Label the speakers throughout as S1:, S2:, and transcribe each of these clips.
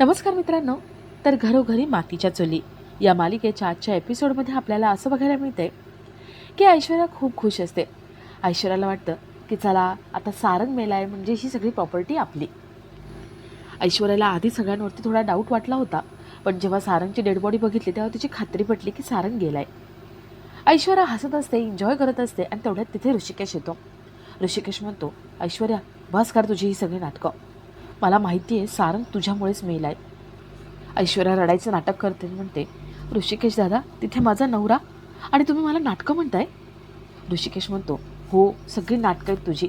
S1: नमस्कार मित्रांनो. तर घरोघरी मातीच्या चुली या मालिकेच्या आजच्या एपिसोडमध्ये आपल्याला असं बघायला मिळते की ऐश्वर्या खूप खुश असते. ऐश्वर्याला वाटतं की चला आता सारंग मेला आहे म्हणजे ही सगळी प्रॉपर्टी आपली. ऐश्वर्याला आधी सगळ्यांवरती थोडा डाऊट वाटला होता पण जेव्हा सारंगची डेड बॉडी बघितली तेव्हा तिची खात्री पटली की सारंग गेलाय. ऐश्वर्या हसत असते एन्जॉय करत असते आणि तेवढ्यात तिथे ऋषिकेश येतो. ऋषिकेश म्हणतो ऐश्वर्या बस कर तुझी ही सगळी नाटकं. मला माहिती आहे सारंग तुझ्यामुळेच मेल आहे. ऐश्वर्या रडायचं नाटक करते म्हणते ऋषिकेश दादा तिथे माझा नवरा आणि तुम्ही मला नाटकं म्हणताय? ऋषिकेश म्हणतो हो सगळी नाटकं आहेत तुझी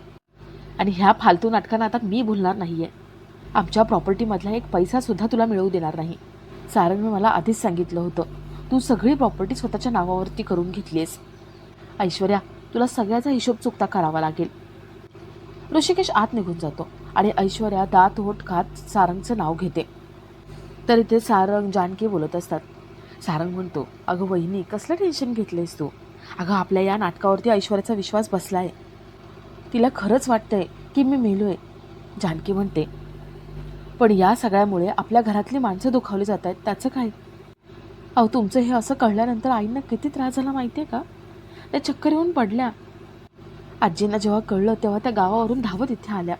S1: आणि ह्या फालतू नाटकांना आता मी भुलणार नाही आहे आमच्या प्रॉपर्टीमधला एक पैसासुद्धा तुला मिळवू देणार नाही. सारंगने मला आधीच सांगितलं होतं तू सगळी प्रॉपर्टी स्वतःच्या नावावरती करून घेतलीस ऐश्वर्या तुला सगळ्याचा हिशोब चुकता करावा लागेल. ऋषिकेश आत निघून जातो. आणि ऐश्वर्या दात ओठ खात सारंगचं नाव घेते. तर इथे सारंग जानकी बोलत असतात. सारंग म्हणतो अगं वहिनी कसलं टेन्शन घेतलंयस तू? अगं आपल्या या नाटकावरती ऐश्वर्याचा विश्वास बसला आहे तिला खरंच वाटतंय की मी मेलोय. जानकी म्हणते पण या सगळ्यामुळे आपल्या घरातली माणसं दुखावली जात आहेत त्याचं काय? अहो तुमचं हे असं कळल्यानंतर आईंना किती त्रास झाला माहिती आहे का? त्या चक्कर येऊन पडल्या. आजींना जेव्हा कळलं तेव्हा त्या गावावरून धावत इथे आल्या.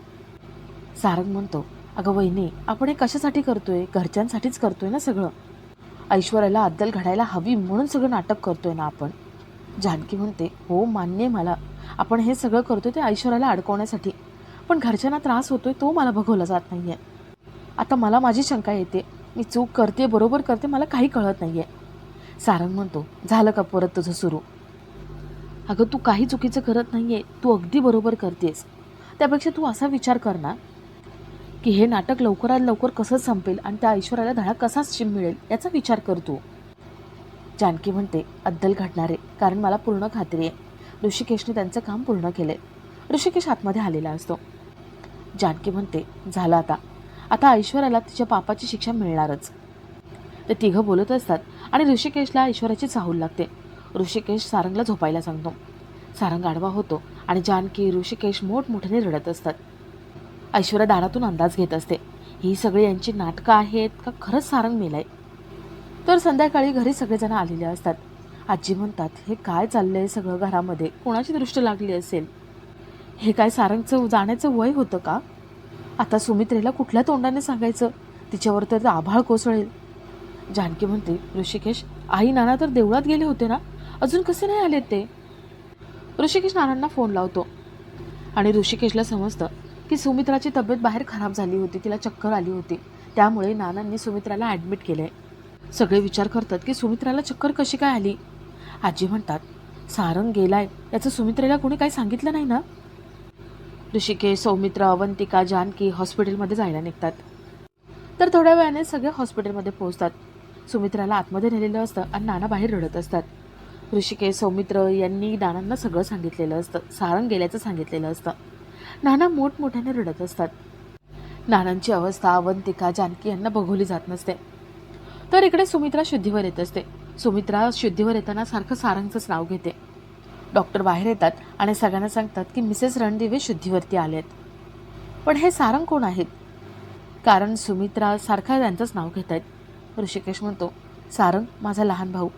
S1: सारंग म्हणतो अगं वहिनी आपण हे कशासाठी करतोय? घरच्यांसाठीच करतोय ना सगळं. ऐश्वर्याला अद्दल घडायला हवी म्हणून सगळं नाटक करतोय ना आपण. जानकी म्हणते हो मान्य आहे मला. आपण हे सगळं करतोय ते ऐश्वर्याला अडकवण्यासाठी. पण घरच्यांना त्रास होतोय तो मला बघवला जात नाहीये. आता मला माझी शंका येते. मी चूक करते बरोबर करते मला काही कळत नाहीये. सारंग म्हणतो झालं का परत तुझं सुरू? अगं तू काही चुकीचं करत नाहीये. तू अगदी बरोबर करतेस. त्यापेक्षा तू असा विचार कर ना की हे नाटक लवकरात लवकर कसं संपेल आणि त्या ऐश्वर्याला धडा कसा शिम मिळेल याचा विचार करतो. जानकी म्हणते अद्दल घडणारे कारण मला पूर्ण खात्री आहे. ऋषिकेशने त्यांचं काम पूर्ण केलंय. ऋषिकेश आतमध्ये आलेला असतो. जानकी म्हणते झालं आता. आता ऐश्वर्याला तिच्या पापाची शिक्षा मिळणारच. ते तिघं बोलत असतात आणि ऋषिकेशला ऐश्वर्याची चाहूल लागते. ऋषिकेश सारंगला झोपायला सांगतो. सारंग आडवा होतो आणि जानकी ऋषिकेश मोठमोठ्याने रडत असतात. ऐश्वर्या दारातून अंदाज घेत असते. ही सगळी यांची नाटकं आहेत का खरंच सारंग मेलाय तर संध्याकाळी घरी सगळेजण आलेले असतात. आजी म्हणतात हे काय चाललं आहे सगळं घरामध्ये? कोणाची दृष्टी लागली असेल? हे काय सारंगचं जाण्याचं वय होतं का? आता सुमित्रेला कुठल्या तोंडाने सांगायचं? तिच्यावर तर आभाळ कोसळेल. जानकी म्हणते ऋषिकेश आई नाना तर देवळात गेले होते ना? अजून कसे नाही आले ते? ऋषिकेश नानांना फोन लावतो आणि ऋषिकेशला समजतं की सुमित्राची तब्येत बाहेर खराब झाली होती तिला चक्कर आली होती. त्यामुळे नानांनी सुमित्राला ॲडमिट केलंय. सगळे विचार करतात की सुमित्राला चक्कर कशी काय आली? आजी म्हणतात सारंग गेलाय याचं सुमित्रेला कोणी काही सांगितलं नाही ना? ऋषिकेश सौमित्र अवंतिका जानकी हॉस्पिटलमध्ये जायला निघतात. तर थोड्या वेळाने सगळे हॉस्पिटलमध्ये पोहोचतात. सुमित्राला आतमध्ये नेलेलं असतं आणि नाना बाहेर रडत असतात. ऋषिकेश सौमित्र यांनी नानांना सगळं सांगितलेलं असतं. सारंग गेल्याचं सांगितलेलं असतं. नाना मोठमोठ्याने रडत असतात. नानांची अवस्था अवंतिका जानकी यांना बघवली जात नसते. तर इकडे सुमित्रा शुद्धीवर येत असते. सुमित्रा शुद्धीवर येताना सारखं सारंगचंच नाव घेते. डॉक्टर बाहेर येतात आणि सगळ्यांना सांगतात की मिसेस रणदिवे शुद्धीवरती आलेत. पण हे सारंग कोण आहेत? कारण सुमित्रा सारखा त्यांचंच नाव घेत आहेत ऋषिकेश म्हणतो सारंग माझा लहान भाऊ.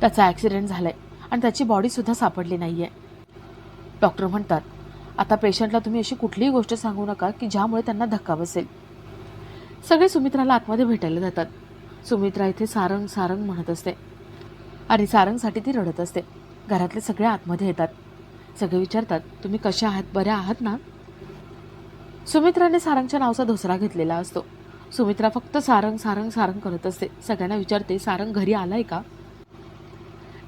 S1: त्याचा ॲक्सिडेंट झालाय आणि त्याची बॉडीसुद्धा सापडली नाही आहे डॉक्टर म्हणतात आता पेशंटला तुम्ही अशी कुठलीही गोष्ट सांगू नका की ज्यामुळे त्यांना धक्का बसेल. सगळे सुमित्राला आतमध्ये भेटायला जातात. सुमित्रा इथे सारंग सारंग म्हणत असते. आणि सारंगसाठी ती रडत असते. घरातले सगळे आतमध्ये येतात. सगळे विचारतात तुम्ही कशा आहात? बऱ्या आहात ना? सुमित्राने सारंगच्या नावाचा धोसरा घेतलेला असतो. सुमित्रा फक्त सारंग सारंग सारंग करत असते. सगळ्यांना विचारते सारंग घरी आलाय का?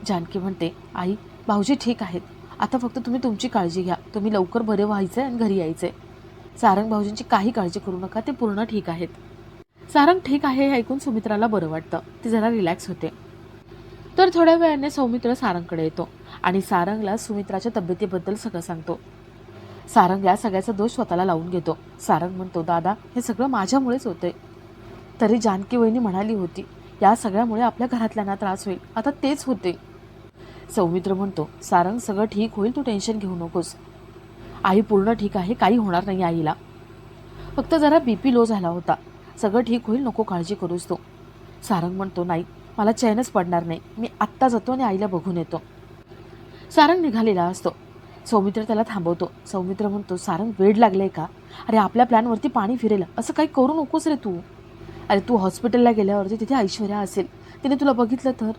S1: जानकी म्हणते आई भाऊजी ठीक आहेत. आता फक्त तुम्ही तुमची काळजी घ्या. तुम्ही लवकर बरे व्हायचंय आणि घरी यायचंय. सारंग भाऊजींची काही काळजी करू नका ते पूर्ण ठीक आहेत. सारंग ठीक आहे हे ऐकून सुमित्राला बरं वाटतं. ती जरा रिलॅक्स होते. तर थोड्या वेळाने सौमित्र सारंगकडे येतो आणि सारंगला सुमित्राच्या तब्येतीबद्दल सगळं सांगतो. सारंग या सगळ्याचा दोष स्वतःला लावून घेतो. सारंग म्हणतो दादा हे सगळं माझ्यामुळेच होतंय. तरी जानकी वहिनी म्हणाली होती या सगळ्यामुळे आपल्या घरातल्यांना त्रास होईल. आता तेच होते सौमित्र म्हणतो सारंग सगळं ठीक होईल तू टेन्शन घेऊ नकोस. आई पूर्ण ठीक आहे काही होणार नाही आईला. फक्त जरा बीपी लो झाला होता. सगळं ठीक होईल नको काळजी करूस तो. सारंग म्हणतो नाही मला चैनच पडणार नाही. मी आत्ता जातो आणि आईला बघून येतो. सारंग निघालेला असतो. सौमित्र त्याला थांबवतो. सौमित्र म्हणतो सारंग वेड लागले का? अरे आपल्या प्लॅनवरती पाणी फिरेल. असं काही करू नकोस रे तू. अरे तू हॉस्पिटलला गेल्यावरती तिथे ऐश्वर्या असेल. तिने तुला बघितलं तर?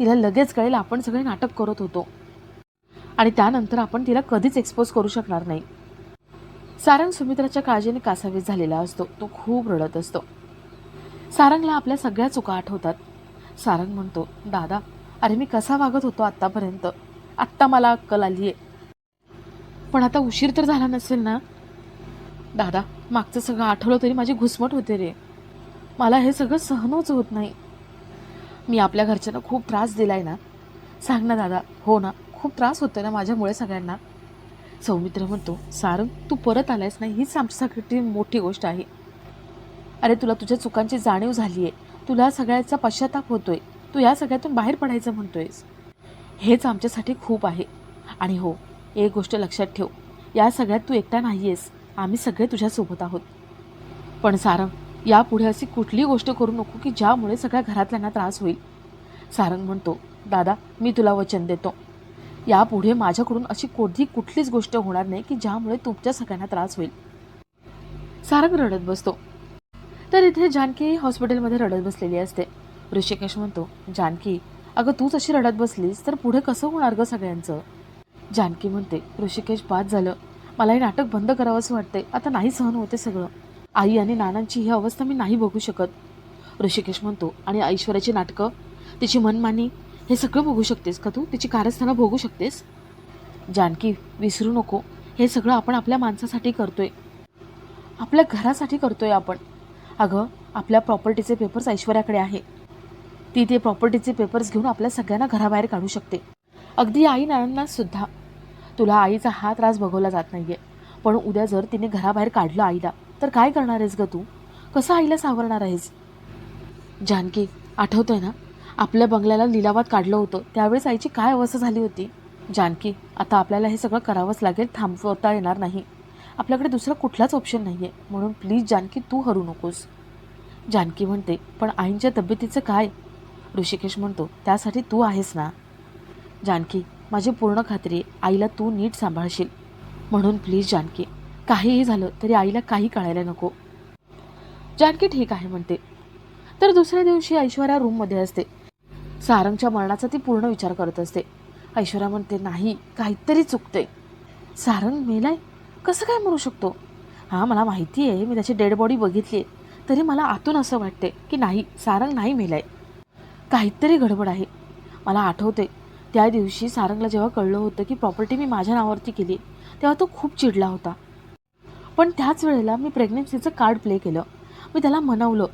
S1: तिला लगेच कळेल आपण सगळे नाटक करत होतो. आणि त्यानंतर आपण तिला कधीच एक्सपोज करू शकणार नाही. सारंग सुमित्राच्या काळजीने कासावीस झालेला असतो. तो खूप रडत असतो. सारंगला आपल्या सगळ्या चुका आठवतात. सारंग म्हणतो दादा अरे मी कसा वागत होतो आत्तापर्यंत? आत्ता मला अक्कल आली आहे. पण आता उशीर तर झाला नसेल ना? दादा मागचं सगळं आठवलं तरी माझी घुसमट होते रे. मला हे सगळं सहनच होत नाही. मी आपल्या घरच्यांना खूप त्रास दिलाय ना. सांग ना दादा. हो ना खूप त्रास होतोय ना माझ्यामुळे सगळ्यांना. सौमित्र म्हणतो सारंग तू परत आलायस नाही हीच आमच्यासाठी मोठी गोष्ट आहे. अरे तुला तुझ्या चुकांची जाणीव झाली आहे तुला सगळ्याचा पश्चाताप होतोय. तू या सगळ्यातून बाहेर पडायचं म्हणतोयस. हेच आमच्यासाठी खूप आहे. आणि हो एक गोष्ट लक्षात ठेव. या सगळ्यात तू एकटा नाही आहेस आम्ही सगळे तुझ्यासोबत आहोत. पण सारंग यापुढे अशी कुठली गोष्ट करू नको की ज्यामुळे सगळ्या घरातल्यांना त्रास होईल. सारंग म्हणतो दादा मी तुला वचन देतो. यापुढे माझ्याकडून अशी कोणती कुठलीच गोष्ट होणार नाही की ज्यामुळे तुमच्या सगळ्यांना त्रास होईल. सारंग रडत बसतो. तर इथे जानकी हॉस्पिटलमध्ये रडत बसलेली असते. ऋषिकेश म्हणतो जानकी अगं तूच अशी रडत बसलीस तर पुढे कसं होणार गं सगळ्यांचं? जानकी म्हणते ऋषिकेश बाद झालं. मला हे नाटक बंद करावंसं वाटते आता नाही सहन होते सगळं. आई आणि नानांची ही अवस्था मी नाही बघू शकत. ऋषिकेश म्हणतो आणि ऐश्वर्याची नाटकं? तिची मनमानी? हे सगळं बघू शकतेस का तू? तिची कारस्थानं बघू शकतेस? जानकी विसरू नको. हे सगळं आपण आपल्या माणसासाठी करतोय. आपल्या घरासाठी करतोय आपण. अगं आपल्या प्रॉपर्टीचे पेपर्स ऐश्वर्याकडे आहे. ती ते प्रॉपर्टीचे पेपर्स घेऊन आपल्या सगळ्यांना घराबाहेर काढू शकते. अगदी आई नानांना सुद्धा. तुला आईचा हा त्रास बघवला जात नाहीये. पण उद्या जर तिने घराबाहेर काढलं आईला तर काय करणार आहेस ग तू? कसं आईला सावरणार आहेस? जानकी आठवतंय ना? आपल्या बंगल्याला लिलावात काढलं होतं. त्यावेळेस आईची काय अवस्था झाली होती? जानकी आता आपल्याला हे सगळं करावंच लागेल. थांबवता येणार नाही. आपल्याकडे दुसरा कुठलाच ऑप्शन नाही आहे म्हणून प्लीज जानकी तू हरू नकोस. जानकी म्हणते पण आईंच्या तब्येतीचं काय? ऋषिकेश म्हणतो त्यासाठी तू आहेस ना. जानकी माझी पूर्ण खात्री आईला तू नीट सांभाळशील. म्हणून प्लीज जानकी काहीही झालं तरी आईला काही कळायला नको. जानकी ठीक आहे म्हणते. तर दुसऱ्या दिवशी ऐश्वर्या रूममध्ये असते. सारंगच्या मरणाचा ती पूर्ण विचार करत असते. ऐश्वर्या म्हणते नाही काहीतरी चुकते सारंग मेलाय? कसं काय म्हणू शकतो? हां मला माहिती आहे मी त्याची डेड बॉडी बघितली आहे तरी मला आतून असं वाटते की नाही सारंग नाही मेलाय. काहीतरी गडबड आहे. मला आठवते त्या दिवशी सारंगला जेव्हा कळलं होतं की प्रॉपर्टी मी माझ्या नावावरती केली तेव्हा तो खूप चिडला होता. पण त्याच वेळेला मी प्रेग्नन्सीचं कार्ड प्ले केलं. मी त्याला मनवलं.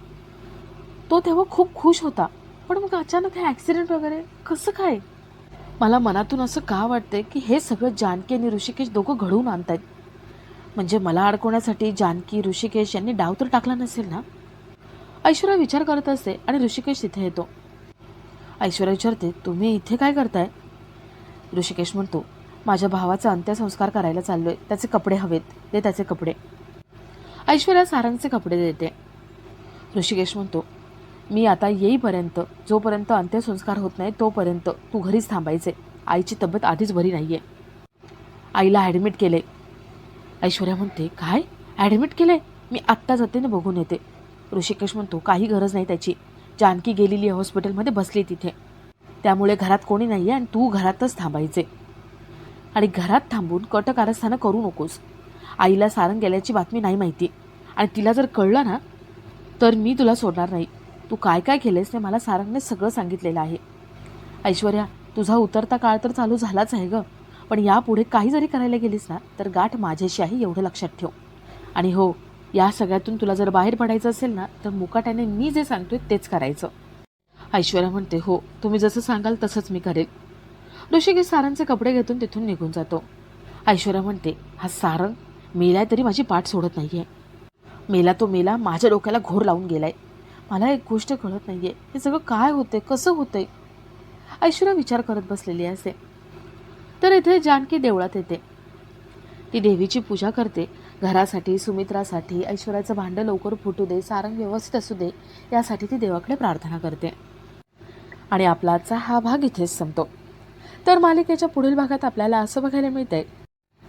S1: तो तेव्हा खूप खुश होता. पण मग अचानक हे ॲक्सिडेंट वगैरे कसं काय? मला मनातून असं का वाटतंय की हे सगळं जानकी आणि ऋषिकेश दोघं घडवून आणतायत? म्हणजे मला अडकवण्यासाठी जानकी ऋषिकेश यांनी डाव तर टाकला नसेल ना? ऐश्वर्या विचार करत असते आणि ऋषिकेश तिथे येतो. ऐश्वर्या विचारते तुम्ही इथे काय करताय? ऋषिकेश म्हणतो माझ्या भावाचा अंत्यसंस्कार करायला चाललोय. त्याचे कपडे हवेत. ते त्याचे कपडे. ऐश्वर्या सारंगचे कपडे देते. ऋषिकेश म्हणतो मी आता येईपर्यंत जोपर्यंत अंत्यसंस्कार होत नाही तोपर्यंत तू घरीच थांबायचे. आईची तब्येत आधीच बरी नाही आहे आईला ॲडमिट केले. ऐश्वर्या म्हणते काय? ॲडमिट केले? मी आत्ता जाते ना बघून येते. ऋषिकेश म्हणतो काही गरज नाही त्याची. जानकी गेलेली आहे हॉस्पिटलमध्ये बसली तिथे. त्यामुळे घरात कोणी नाही आहे आणि तू घरातच थांबायचे. आणि घरात थांबून कटकारस्थानं करू नकोस. आईला सारंग गेल्याची बातमी नाही माहिती. आणि तिला जर कळलं ना तर मी तुला सोडणार नाही. तू काय काय केलंयस ते मला सारंगने सगळं सांगितलेलं आहे. ऐश्वर्या तुझा उतरता काळ तर चालू झालाच आहे गं. पण यापुढे काही जरी करायला गेलीस ना तर गाठ माझ्याशी आहे एवढं लक्षात ठेव. आणि हो या सगळ्यातून तुला जर बाहेर पडायचं असेल ना तर मुकाट्याने मी जे सांगतोय तेच करायचं. ऐश्वर्या म्हणते हो तुम्ही जसं सांगाल तसंच मी करेल. ऋषिकेश सारंगचे कपडे घेतून तिथून निघून जातो. ऐश्वर्या म्हणते हा सारंग मेलाय तरी माझी पाठ सोडत नाहीये. मेला तो मेला माझ्या डोक्याला घोर लावून गेलाय. मला एक गोष्ट कळत नाहीये. हे सगळं काय होतंय? कसं होतंय? ऐश्वर्या विचार करत बसलेली असते. तर इथे जानकी देवळात येते. ती देवीची पूजा करते. घरासाठी सुमित्रासाठी ऐश्वर्याचं भांडं लवकर फुटू दे सारंग व्यवस्थित असू दे यासाठी ती देवाकडे प्रार्थना करते. आणि आपला आजचा हा भाग इथेच संपतो. तर मालिकेच्या पुढील भागात आपल्याला असं बघायला मिळतंय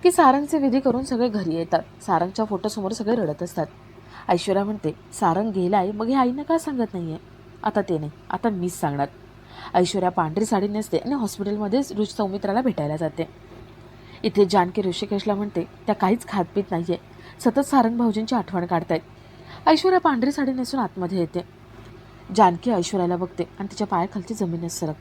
S1: की सारंगचे विधी करून सगळे घरी येतात. सारंगच्या फोटोसमोर सगळे रडत असतात. ऐश्वर्या म्हणते सारंग गेलाय मग हे आईनं का सांगत नाहीये? आता ते नाही आता मीच सांगणार. ऐश्वर्या पांढरी साडी नेसते आणि हॉस्पिटलमध्येच रुच सौमित्राला भेटायला जाते. इथे जानकी ऋषिकेशला म्हणते त्या काहीच खात पीत नाहीये. सतत सारंग भाऊजींची आठवण काढतायत. ऐश्वर्या पांढरी साडी नेसून आतमध्ये येते. जानकी ऐश्वर्याला बघते आणि तिच्या पायाखालची जमीनच सरकते.